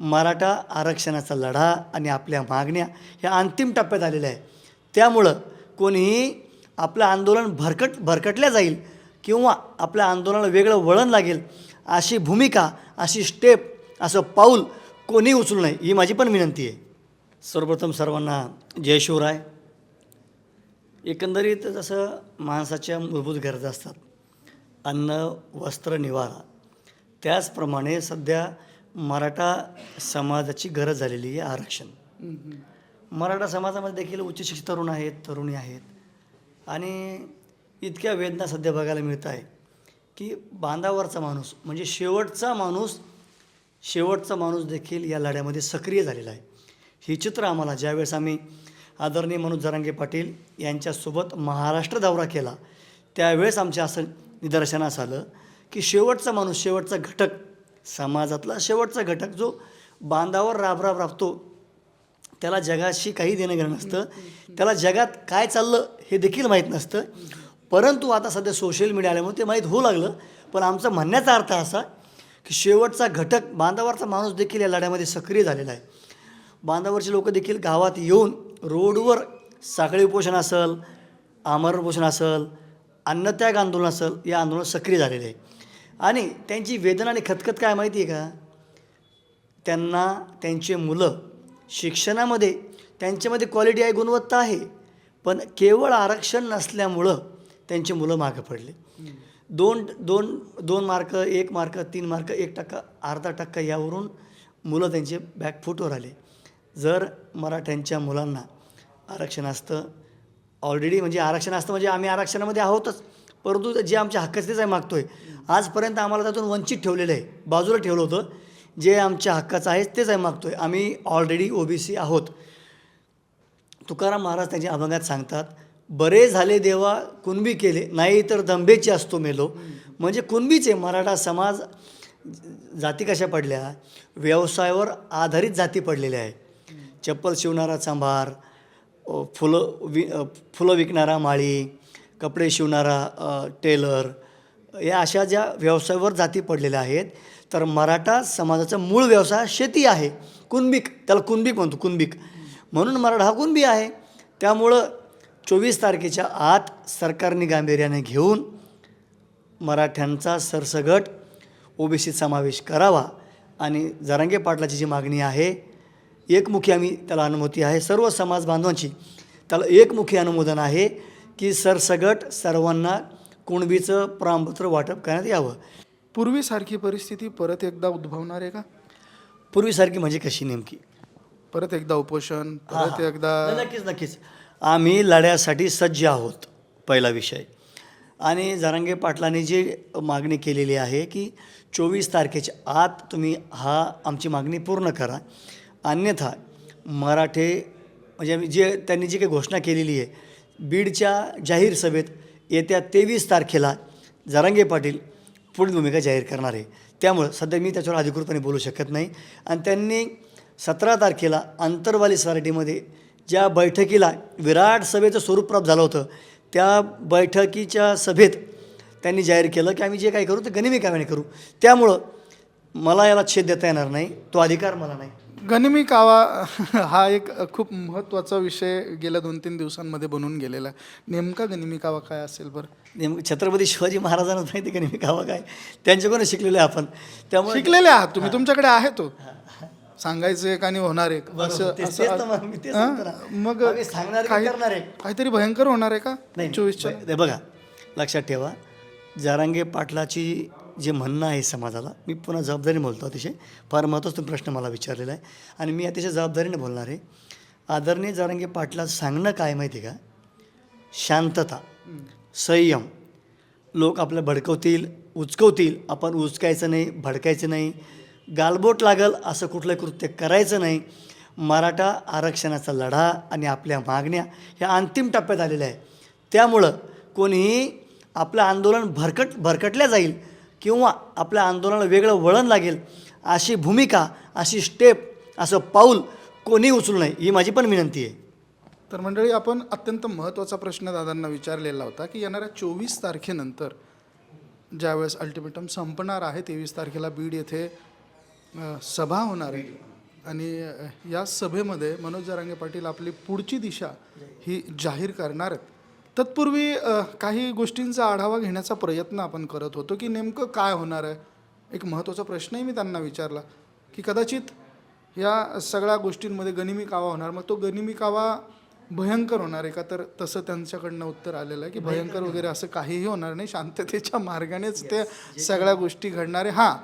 मराठा आरक्षणाचा लढा आणि आपल्या मागण्या ह्या अंतिम टप्प्यात आलेल्या आहे त्यामुळं कोणीही आपलं आंदोलन भरकट भरकटल्या जाईल किंवा आपल्या आंदोलनाला वेगळं वळण लागेल अशी भूमिका अशी स्टेप असं पाऊल कोणी उचलू नये ही माझी पण विनंती आहे. सर्वप्रथम सर्वांना जय शिवराय. एकंदरीत जसं माणसाच्या मूलभूत गरजा असतात अन्न वस्त्र निवारा त्याचप्रमाणे सध्या मराठा समाजाची गरज झालेली आहे आरक्षण. मराठा समाजामध्ये देखील उच्च शिक्षित तरुण आहेत तरुणी आहेत. आणि इतक्या वेदना सध्या बघायला मिळत आहे की बांधावरचा माणूस म्हणजे शेवटचा माणूस शेवटचा माणूस देखील या लढ्यामध्ये सक्रिय झालेला आहे. ही चित्र आम्हाला ज्यावेळेस आम्ही आदरणीय मनोज जरांगे पाटील यांच्यासोबत महाराष्ट्र दौरा केला त्यावेळेस आमच्या असं निदर्शनास आलं की शेवटचा माणूस शेवटचा घटक समाजातला शेवटचा घटक जो बांधावर राबराब राबतो त्याला जगाशी काही देणं घेणं नसतं. त्याला जगात काय चाललं हे देखील माहीत नसतं. परंतु आता सध्या सोशल मीडिया आल्यामुळे ते माहीत होऊ लागलं. पण आमचा म्हणण्याचा अर्थ असा की शेवटचा घटक बांधावरचा माणूस देखील या लढ्यामध्ये सक्रिय झालेला आहे. बांधावरचे लोक देखील गावात येऊन रोडवर साखळी उपोषण असेल आमरण उपोषण असेल अन्नत्याग आंदोलन असेल या आंदोलन सक्रिय झालेले आहे. आणि त्यांची वेदना आणि खतखत काय माहिती आहे का? त्यांना त्यांचे मुलं शिक्षणामध्ये त्यांच्यामध्ये क्वालिटी आहे गुणवत्ता आहे. पण केवळ आरक्षण नसल्यामुळं त्यांची मुलं मागं पडले. दोन दोन दोन मार्क एक मार्क तीन मार्क एक टक्का अर्धा टक्का यावरून मुलं त्यांचे बॅकफूटवर आले. जर मराठ्यांच्या मुलांना आरक्षण असतं ऑलरेडी म्हणजे आरक्षण असतं म्हणजे आम्ही आरक्षणामध्ये आहोतच. परंतु जे आमच्या हक्काचं तेच आहे मागतोय. आजपर्यंत आम्हाला त्यातून वंचित ठेवलेलं आहे. बाजूला ठेवलं होतं जे आमच्या हक्काचं आहे तेच आहे मागतोय. आम्ही ऑलरेडी ओ बी सी आहोत. तुकाराम महाराज त्यांच्या अभंगात सांगतात बरे झाले देवा कुणबी केले नाही तर दंबेची असतो मेलो. म्हणजे कुणबीचे मराठा समाज जाती कशा पडल्या? व्यवसायावर आधारित जाती पडलेल्या आहे चप्पल शिवणारा चांभार फुलं वि फुलं विकणारा माळी कपडे शिवणारा टेलर या अशा ज्या व्यवसायावर जाती पडलेल्या आहेत तर मराठा समाजाचा मूळ व्यवसाय शेती आहे. कुणबिक त्याला कुणबिक म्हणतो कुणबिक. म्हणून मराठा हा कुणबी आहे. त्यामुळं चोवीस तारखेच्या आत सरकारने गांभीर्याने घेऊन मराठ्यांचा सरसगट ओबीसीत समावेश करावा. आणि जरांगे पाटलाची जी मागणी आहे एकमुखी आम्ही त्याला अनुमती आहे. सर्व समाज बांधवांची त्याला एकमुखी अनुमोदन आहे. की सरसगट सर्वांना कुणबीचं प्रमाणपत्र वाटप करण्यात यावं. पूर्वीसारखी परिस्थिती परत एकदा उद्भवणार आहे का? पूर्वीसारखी म्हणजे कशी नेमकी? परत एकदा उपोषण परत. एकदा नक्कीच नक्कीच. आम्ही लढ्यासाठी सज्ज आहोत पहिला विषय. आणि जरांगे पाटलांनी जी मागणी केलेली आहे की चोवीस तारखेच्या आत तुम्ही हा आमची मागणी पूर्ण करा. अन्यथा मराठे म्हणजे जे त्यांनी जी काही घोषणा केलेली आहे बीडच्या जाहीर सभेत येत्या तेवीस तारखेला जरांगे पाटील पुढील भूमिका जाहीर करणार आहे. त्यामुळं सध्या मी त्याच्यावर अधिकृतपणे बोलू शकत नाही. आणि त्यांनी सतरा तारखेला आंतरवाली सोसायटीमध्ये ज्या बैठकीला विराट सभेचं स्वरूप प्राप्त झालं होतं त्या बैठकीच्या सभेत त्यांनी जाहीर केलं की आम्ही जे काही करू ते गनिमी कामाने करू. त्यामुळं मला याला छेद देता येणार नाही. तो अधिकार मला नाही. गनिमी कावा हा एक खूप महत्त्वाचा विषय गेल्या दोन तीन दिवसांमध्ये बनून गेलेला आहे. नेमका गनिमी कावा काय असेल बरं? नेमकं छत्रपती शिवाजी महाराजांना माहिती गनिमी कावा काय? त्यांच्याकडून शिकलेलो आहे आपण. त्यामुळे शिकलेले आहात तुम्ही तुमच्याकडे आहे तो. सांगायचं एक आणि होणार एक. मग सांगणार. काहीतरी भयंकर होणार आहे का? नाही चोवीसच्या बघा लक्षात ठेवा. जारांगे पाटलाची जे म्हणणं आहे समाजाला मी पुन्हा जबाबदारीने बोलतो अतिशय. फार महत्त्वाचा प्रश्न मला विचारलेला आहे. आणि मी अतिशय जबाबदारीने बोलणार आहे. आदरणीय जारंगे पाटला सांगणं काय माहिती आहे का? शांतता संयम. लोक आपलं भडकवतील उचकवतील. आपण उचकायचं नाही भडकायचं नाही. गालबोट लागल असं कुठलं कृत्य करायचं नाही. मराठा आरक्षणाचा लढा आणि आपल्या मागण्या ह्या अंतिम टप्प्यात आलेल्या आहे त्यामुळं कोणीही आपलं आंदोलन भरकट भरकटल्या जाईल. किंवा आपल्या आंदोलनाला वेगळं वळण लागेल अशी भूमिका अशी स्टेप असं पाऊल कोणी उचलू नये ही माझी पण विनंती आहे. तर मंडळी आपण अत्यंत महत्त्वाचा प्रश्न दादांना विचारलेला होता की येणाऱ्या चोवीस तारखेनंतर ज्यावेळेस अल्टिमेटम संपणार आहे तेवीस तारखेला बीड येथे सभा होणार आहे. आणि या सभेमध्ये मनोज जरांगे पाटील आपली पुढची दिशा ही जाहीर करणार आहेत. तत्पूर्वी काही गोष्टींचा आढावा घेण्याचा प्रयत्न आपण करत होतो की नेमकं काय होणार आहे? एक महत्त्वाचा प्रश्नही मी त्यांना विचारला की कदाचित या सगळ्या गोष्टींमध्ये गनिमी कावा होणार. मग तो गनिमी कावा भयंकर होणार आहे का? तर तसं त्यांच्याकडनं उत्तर आलेलं आहे की भयंकर वगैरे असं काहीही होणार नाही. शांततेच्या मार्गानेच त्या सगळ्या गोष्टी घडणार आहे. हां.